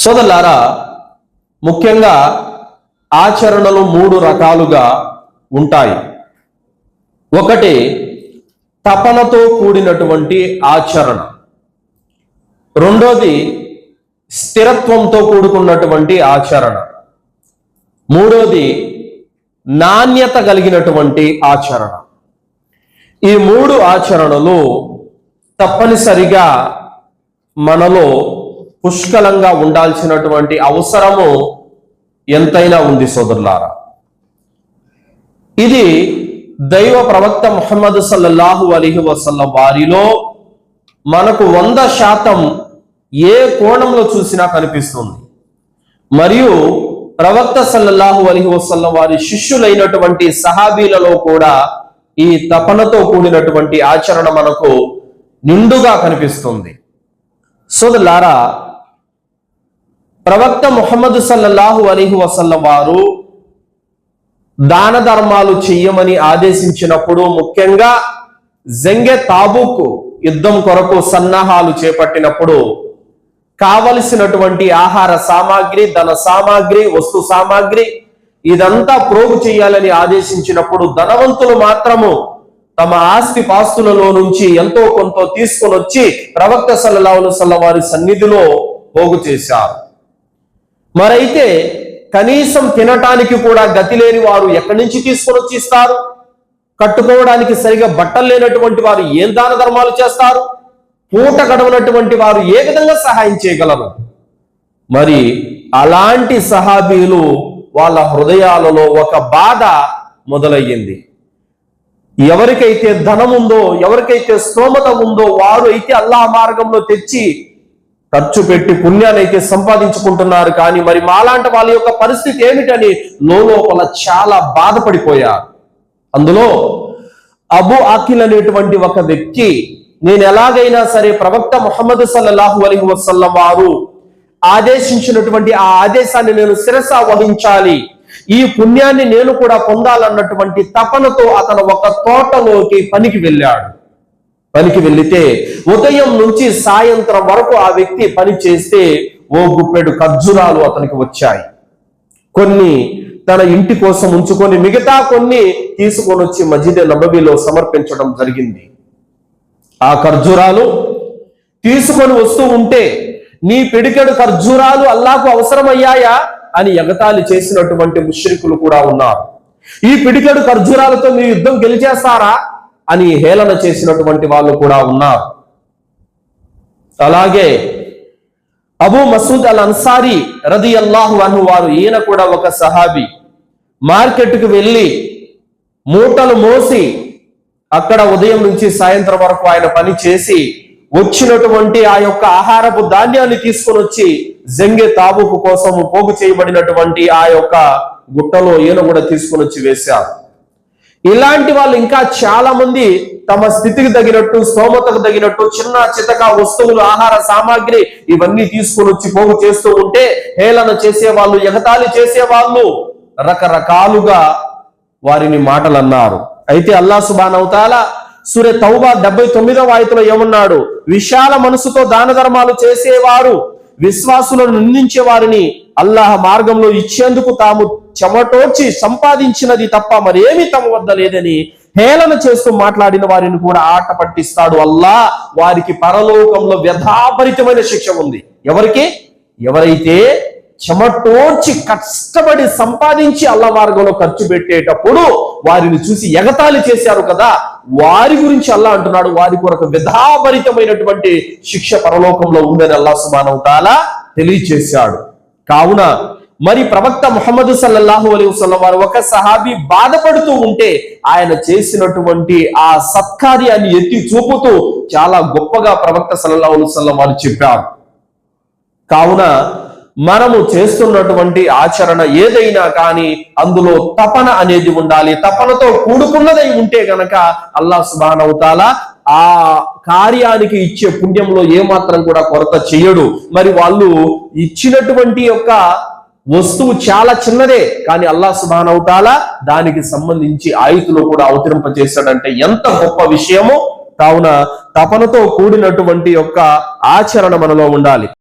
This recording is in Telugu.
సోదరులారా ముఖ్యంగా ఆచరణలు మూడు రకాలుగా ఉంటాయి. ఒకటి తపనతో కూడినటువంటి ఆచరణ. రెండోది స్థిరత్వంతో కూడుకున్నటువంటి ఆచరణ. మూడోది నాణ్యత కలిగినటువంటి ఆచరణ. ఈ మూడు ఆచరణలు తప్పనిసరిగా మనలో పుష్కలంగా ఉండాల్సినటువంటి అవసరము ఎంతైనా ఉంది సోదరులారా. ఇది దైవ ప్రవక్త ముహమ్మద్ సల్లల్లాహు అలీహి వసల్ల వారిలో మనకు వంద శాతం ఏ కోణంలో చూసినా కనిపిస్తుంది. మరియు ప్రవక్త సల్లల్లాహు అలీహి వసల్ల వారి శిష్యులైనటువంటి సహాబీలలో కూడా ఈ తపనతో కూడినటువంటి ఆచరణ మనకు నిండుగా కనిపిస్తుంది. సోదరులారా ప్రవక్త ముహమ్మద్ సల్లల్లాహు అలీహి వసల్ల వారు దాన ధర్మాలు చెయ్యమని ఆదేశించినప్పుడు ముఖ్యంగా జంగె తాబూకు యుద్ధం కొరకు సన్నాహాలు చేపట్టినప్పుడు కావలసినటువంటి ఆహార సామాగ్రి ధన సామాగ్రి వస్తు సామాగ్రి ఇదంతా ప్రోగు చేయాలని ఆదేశించినప్పుడు ధనవంతులు మాత్రము తమ ఆస్తి పాస్తులలో నుంచి ఎంతో కొంత తీసుకొని వచ్చి ప్రవక్త సల్లల్లాహు సల్ల వారి సన్నిధిలో పోగు చేశారు. మరైతే కనీసం తినటానికి కూడా గతి లేని వారు ఎక్కడి నుంచి తీసుకొని వచ్చి ఇస్తారు కట్టుకోవడానికి సరిగా బట్టలు లేనటువంటి వారు ఏం దాన ధర్మాలు చేస్తారు? పూట గడవనటువంటి వారు ఏ విధంగా సహాయం చేయగలరు? మరి అలాంటి సహాబీలు వాళ్ళ హృదయాలలో ఒక బాధ మొదలయ్యింది. ఎవరికైతే ధనం ఉందో ఎవరికైతే స్తోమత ఉందో వారు అయితే అల్లాహ్ మార్గంలో తెచ్చి ఖర్చు పెట్టి పుణ్యాన్ని అయితే సంపాదించుకుంటున్నారు. కానీ మరి మాలాంటి వాళ్ళ యొక్క పరిస్థితి ఏమిటని లోపల చాలా బాధపడిపోయారు. అందులో అబు అఖిల్ అనేటువంటి ఒక వ్యక్తి నేను ఎలాగైనా సరే ప్రవక్త ముహమ్మద్ సల్లాహు అలీ వసల్లం వారు ఆదేశించినటువంటి ఆ ఆదేశాన్ని నేను శిరస వహించాలి. ఈ పుణ్యాన్ని నేను కూడా పొందాలన్నటువంటి తపనతో అతను ఒక తోటలోకి పనికి వెళ్ళాడు. పనికి వెళితే ఉదయం నుంచి సాయంత్రం వరకు ఆ వ్యక్తి పని చేస్తే ఓ గుప్పెడు ఖర్జురాలు అతనికి వచ్చాయి. కొన్ని తన ఇంటి కోసం ఉంచుకొని మిగతా కొన్ని తీసుకొని వచ్చి మజిద్ నబబీలో సమర్పించడం జరిగింది. ఆ ఖర్జూరాలు తీసుకొని వస్తూ ఉంటే నీ పిడికెడు ఖర్జూరాలు అల్లాకు అవసరమయ్యాయా? అని ఎగతాళి చేసినటువంటి ముష్రికులు కూడా ఉన్నారు. ఈ పిడికెడు ఖర్జూరాలతో మీ యుద్ధం గెలిచేస్తారా? అని హేళన చేసినటువంటి వాళ్ళు కూడా ఉన్నారు. అలాగే అబూ మసూద్ అల్ అన్సారీ రది అల్లాహు అను వారు ఈయన కూడా ఒక సహాబీ. మార్కెట్కు వెళ్ళి మూటలు మోసి అక్కడ ఉదయం నుంచి సాయంత్రం వరకు ఆయన పని చేసి వచ్చినటువంటి ఆ యొక్క ఆహారపు ధాన్యాన్ని తీసుకొని వచ్చి జంగే తాబుకు కోసం పోగు చేయబడినటువంటి ఆ యొక్క గుట్టలో ఈయన కూడా తీసుకొని వచ్చి వేశారు. ఇలాంటి వాళ్ళు ఇంకా చాలా మంది తమ స్థితికి తగినట్టు స్తోమతకు తగినట్టు చిన్న చితక వస్తువులు ఆహార సామాగ్రి ఇవన్నీ తీసుకొని వచ్చి పోగు చేస్తూ ఉంటే హేళన చేసేవాళ్ళు ఎగతాళి చేసేవాళ్ళు రకరకాలుగా వారిని మాటలు అన్నారు అయితే అల్లా సుబాన్ అవుతాల సూర్య తౌబా డెబ్బై తొమ్మిదవ ఆయతలో ఏమన్నాడు? విశాల మనసుతో దాన ధర్మాలు చేసేవారు విశ్వాసులను నిందించే వారిని అల్లాహ్ మార్గంలో ఇచ్చేందుకు తాము చెమటోడ్చి సంపాదించినది తప్ప మరేమీ తమ వద్ద లేదని హేళన చేస్తూ మాట్లాడిన వారిని కూడా ఆట పట్టిస్తాడు అల్లా వారికి పరలోకంలో వ్యథాపరితమైన శిక్ష ఉంది. ఎవరికి? ఎవరైతే చెమటోడ్చి కష్టపడి సంపాదించి అల్ల మార్గంలో ఖర్చు పెట్టేటప్పుడు వారిని చూసి ఎగతాళి చేశారు కదా వారి గురించి అల్లా అంటున్నాడు వారి కొరకు విధాభరితమైనటువంటి శిక్ష పరలోకంలో ఉందని అల్లా సుమానవుతాలా తెలియచేశాడు. కావున మరి ప్రవక్త ముహమ్మద్ సల్లల్లాహు అలైహి వారు ఒక సహాబీ బాధపడుతూ ఉంటే ఆయన చేసినటువంటి ఆ సత్కార్యాన్ని ఎత్తి చూపుతూ చాలా గొప్పగా ప్రవక్త సల్లల్లాహు అలైహి వారు చెప్పారు. కావున మనము చేస్తున్నటువంటి ఆచరణ ఏదైనా కానీ అందులో తపన అనేది ఉండాలి. తపనతో కూడుకున్నదై ఉంటే గనక అల్లా సుబానవుతాలా ఆ కార్యానికి ఇచ్చే పుణ్యంలో ఏమాత్రం కూడా కొరత చెయ్యడు మరి వాళ్ళు ఇచ్చినటువంటి యొక్క వస్తువు చాలా చిన్నదే కానీ అల్లా సుబానవుతాలా దానికి సంబంధించి ఆయుతులు కూడా అవతరింపజేశాడంటే ఎంత గొప్ప విషయమో. కావున తపనతో కూడినటువంటి యొక్క ఆచరణ మనలో ఉండాలి.